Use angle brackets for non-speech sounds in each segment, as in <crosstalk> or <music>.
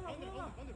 다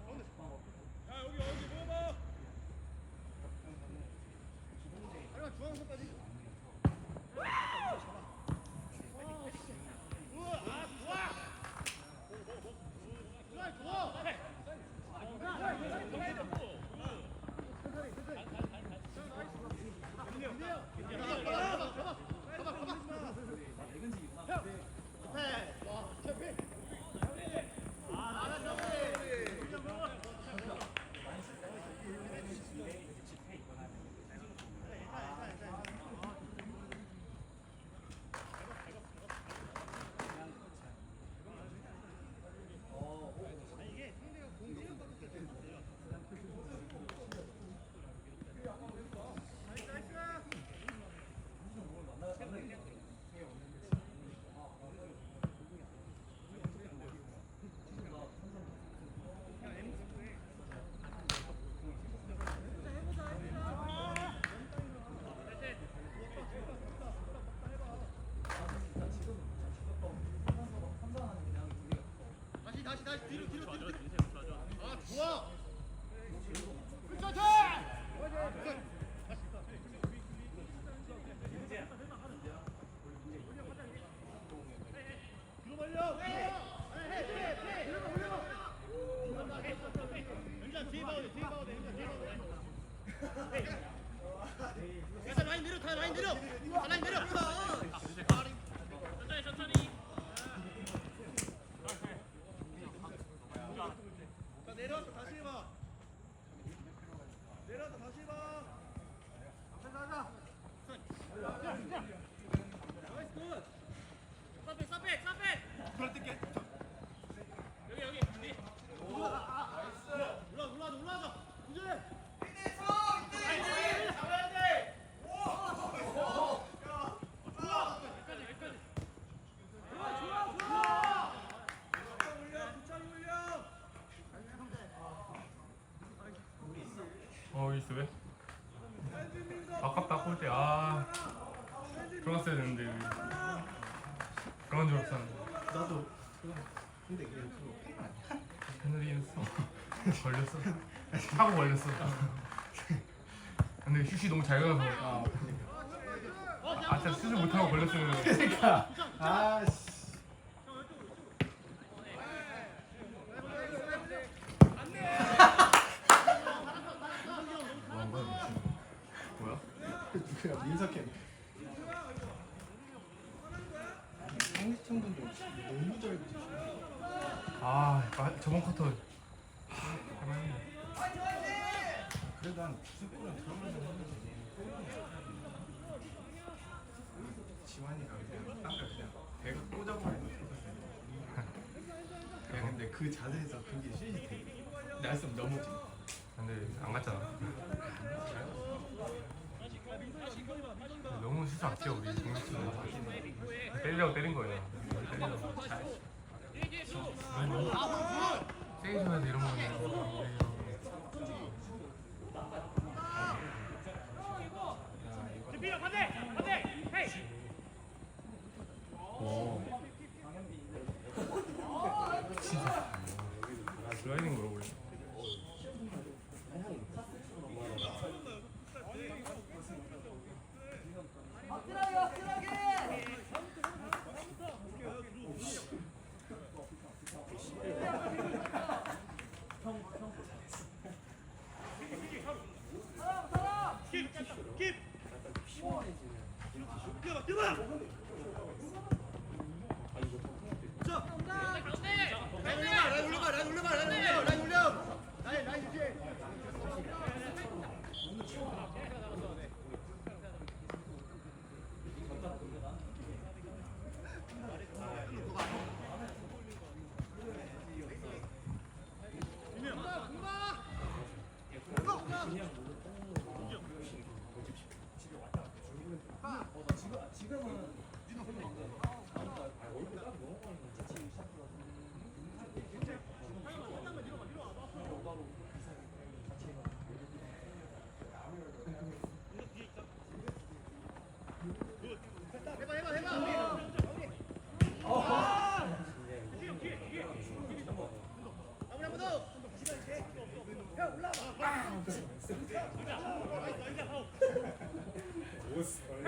걸렸어? <laughs> 타고 걸렸어. 근데 슛이 너무 잘 가서. 아아 진짜 슛을 못하고 걸렸으면 그러니까. 아씨 뭐야? 누구야 민석현 상시청분들 너무 잘 붙이시네 아 마- 저번 쿼터 아, 할만했네. 그래도 한 스포는 들어가서 하면 지환이가 그냥 땅을 그냥 배가 꽂아버리고 그 자세에서 그게 슛이 돼 날쌘 넘어지. 근데 안 갔잖아. 너무 슛을 아껴 우리 공격수는 때리려고 때린 거야 때리려고 아니, 너무 세게 쳐야 돼 이런 거는 준비야 반대 반대 헤이 슬라이딩 물어볼래 라인 올려봐 라인 올려봐 라인 올려 라인 올려 라인 라인 유지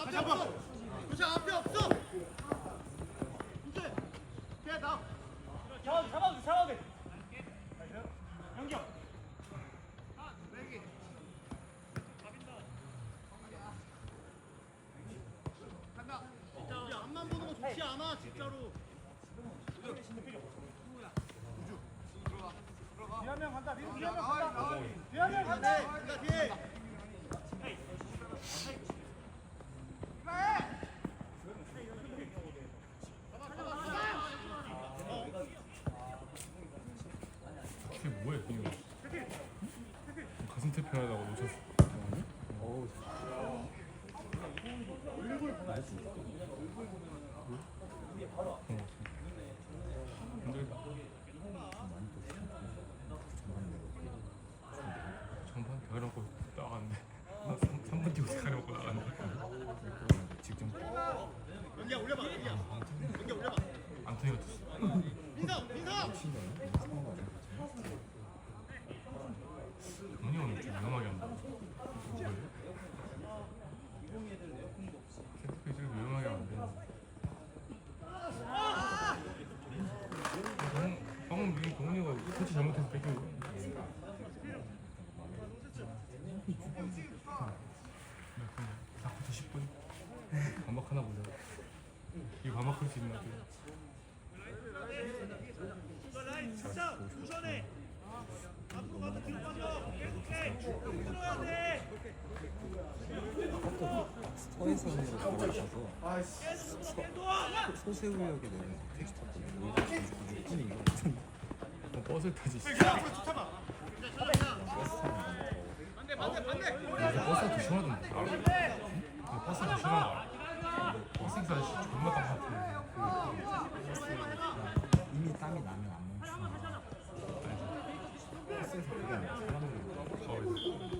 앞에 없어 그치 앞에 없어 이제 걔나 잡아 잡아 잡아 돼 연경 간다 우리 앞만 보는 거 좋지 않아 진짜로 뒤한명 간다 뒤한명 간다 뒤한명 간다 간다 뒤에 이게 뭐야 이거 가슴 태표 하다가 놓쳤어 힘들다 전반 벼놓고 나갔는데 3분 뛰고 가려고 나갔는데 직전 연기야 올려봐 연기야 연기야 올려봐 안토니가 tus어 민성 민성 문이 오늘 좀 위험하게 한다? 캐스페이스를 위험하게 돼. 방금 미국 동훈이가 코치 잘못해서 뺏긴 거. 다부터 10분. 반박 하나 보자. 이거 반박할 수 있나? 라인 진짜 우선해 앞으로 가서 뒤로 빠져 계속해 들어야 돼 돌아가서 아이씨 소세우역에 내는 택시. 6분인 것 같은데. 어, 버스를 타지. 거. 버스가 더 심하던데 알아? 근데 버스가 거 알아? 버스 기사 아저씨 존나 땀 같아 이미 땀이 나면 안 멈추는 거야. 버스에서 그게 아니라 사람들이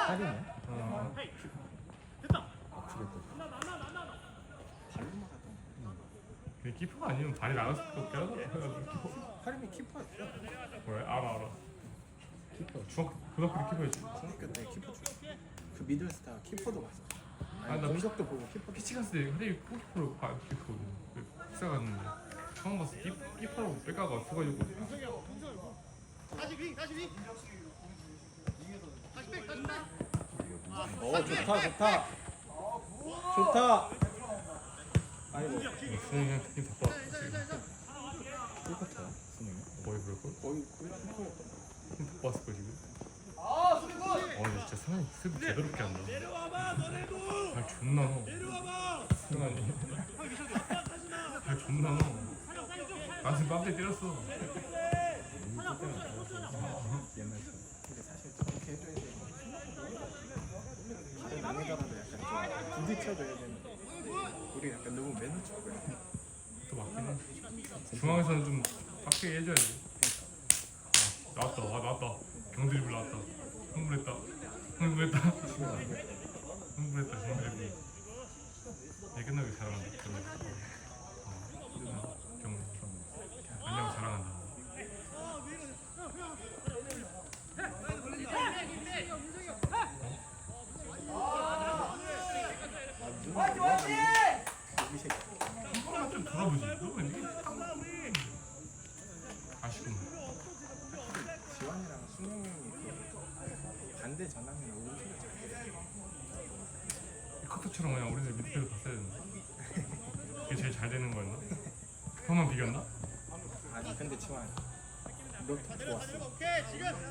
살이네. 어. 근데 키퍼가 아니면 발이 나갈 수밖에 없게 하더라 하림이 키퍼였어. 왜? 알아 알아 키퍼. 중학 고등학교 때 키퍼였지 중학교 때 키퍼 중. 그 미들스타 키퍼도 봤어. 아, 아니 나 공격도 보고 키퍼 피치 갔을 때 근데 골키퍼로 봐 키퍼거든 피사 갔는데. 처음 봤어 키, 키퍼로 백가가 없어가지고. 다시 윙 다시 윙 다시 백 다시 백. 어 좋다 좋다. 좋다. 아이고. 수영이 그냥 느낌 바빠 똑같아 수능이 거의 그럴걸? 거의 거의 힘 바빴을 거 지금? 아 아 진짜 승환이 수비 제대로 게 한다 내려와봐 너네도! 발 존나 넣어 내려와봐! 승환이. 발 존나 넣어 나한테 빡대 때렸어. 다른 약간 좀 부딪혀줘야 되는데. 우리 약간 너무 또 맞긴 해. 중앙에서는 좀 빡세게 해줘야지 아, 나왔다. 아 나왔다. 경드리블 나왔다. 흥분했다 흥분했다 흥분했다 경드리블 얘 끝나고 자랑한다 경드 어, 경드 안녕 자랑한다 이거만 좀 돌아보지 너무 이게 아쉽구나 지환이랑 순영이 그 반대 전환이 너무 이 커터처럼 그냥 우리들 밑에서 봤어야 된다 그게 제일 잘 되는 거였나? 형만 비겼나? 아니 근데 지환 너더 좋았어 오케이 지금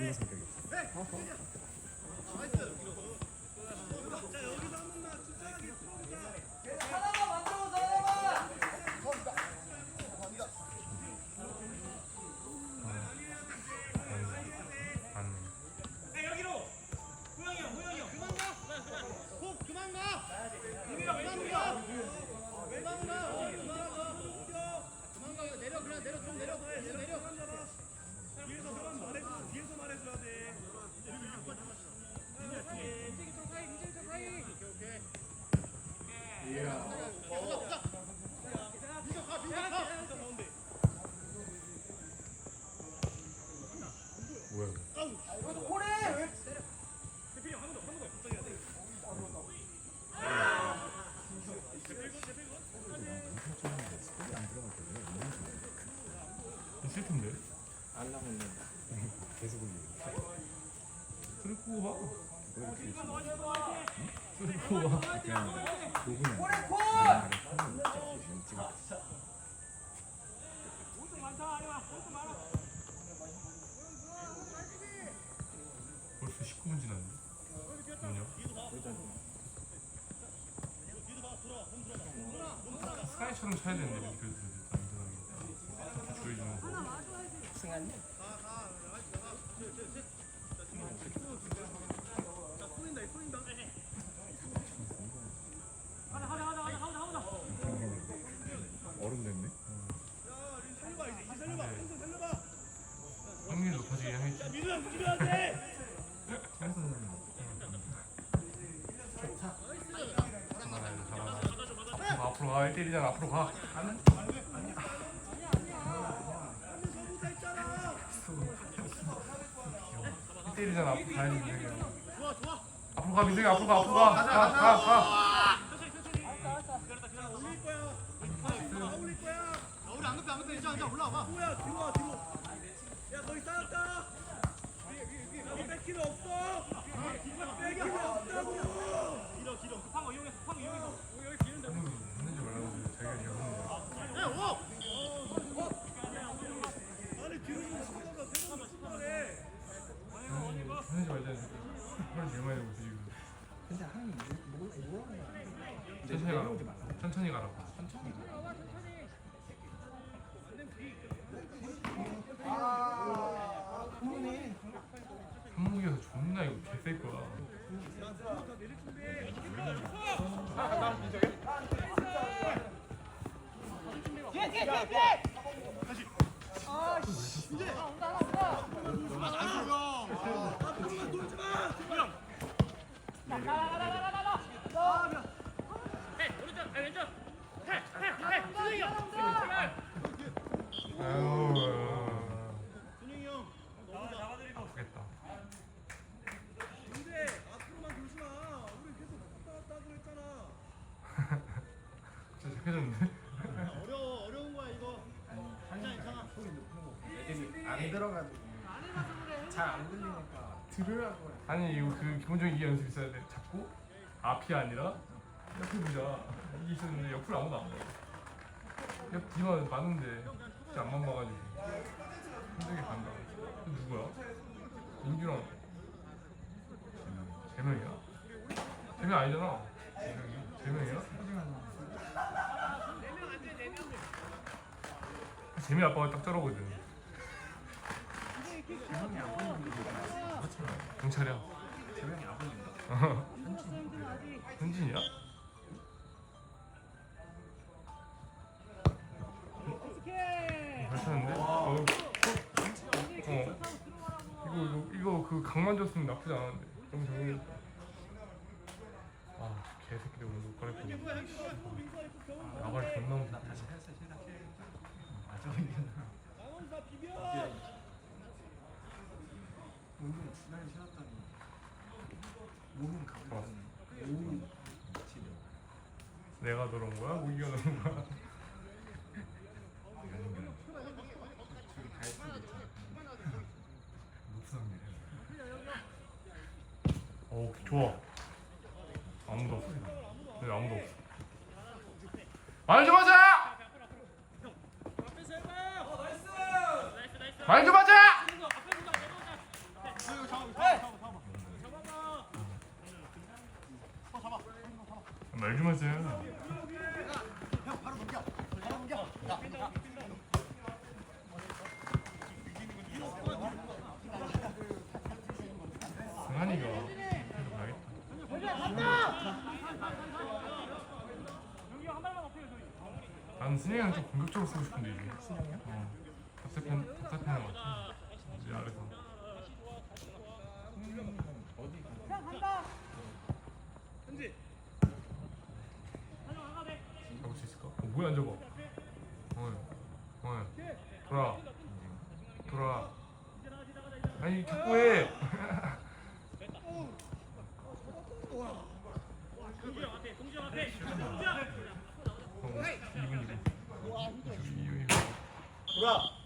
아줌마 성격이 맞네 스카이처럼 차야 되는데 이렇게 그래도 안전하게 조여주는 거 승환이? 어른 됐네. 살려봐 이제 이 살려봐 평생 살려봐 확률이 높아지긴 하겠지 민우야 움직여야 돼 잡아라 이거 잡아라 1대1이잖아 앞으로 가 1대1이잖아 앞으로 가야지 민석이 앞으로 가 민석이 앞으로 가 앞으로 아 올라와봐 뭐야 뒤로 와 뒤로 필요 없다고 길어 길어 급한 거 이용해서 했는지 말라고 자기가 얘기 하는 했는지 말자 헐 개많이 되고 있어 지금 근데 가라고. 한국에서 존나 이거 개셀 거야. 이거 그 기본적인 이해 연습 있어야 돼. 잡고 앞이 아니라 옆에 보자. 이게 있었는데 옆을 아무도 안 봐. 옆 뒤만 봤는데 진짜 앞만 봐가지고 힘들게 간다. 또 누구야? 민규랑 재명이야? 재명 아니잖아. 재명이야? 재명 아빠가 딱 저러거든. 경찰이야. 현진이야? 괜찮은데? 어, 어, 이거 이거 이거 그 강만 줬으면 나쁘지 않았는데 너무 적응했다. 아 개새끼들 오늘 옷 갈아입고 나발 존나 무섭다. 다시 해서 시작해 맞아 비벼 오늘 주말 쉬었더니 내가 들어온 거야? 우기가 들어온 거야? 일이야 어 좋아. 아무도 없어. 여기 아무도 없어. 말 좀 하자! 말 좀 하자! 말 좀 하자. 가야겠다. 난 승현이랑 좀 공격적으로 쓰고 싶은데 이제. 승현이요? 어. 답답한 답답한 것 같아. 이제 아래서. 어디 가 현지 잡을 수 있을까? 어 뭐야 안 잡아? 어, 어, 돌아, 돌아. 아니 자꾸 해. 동주형 앞에 동주형 앞에 동주형 어, 2분 2분. 2분 2분. 돌아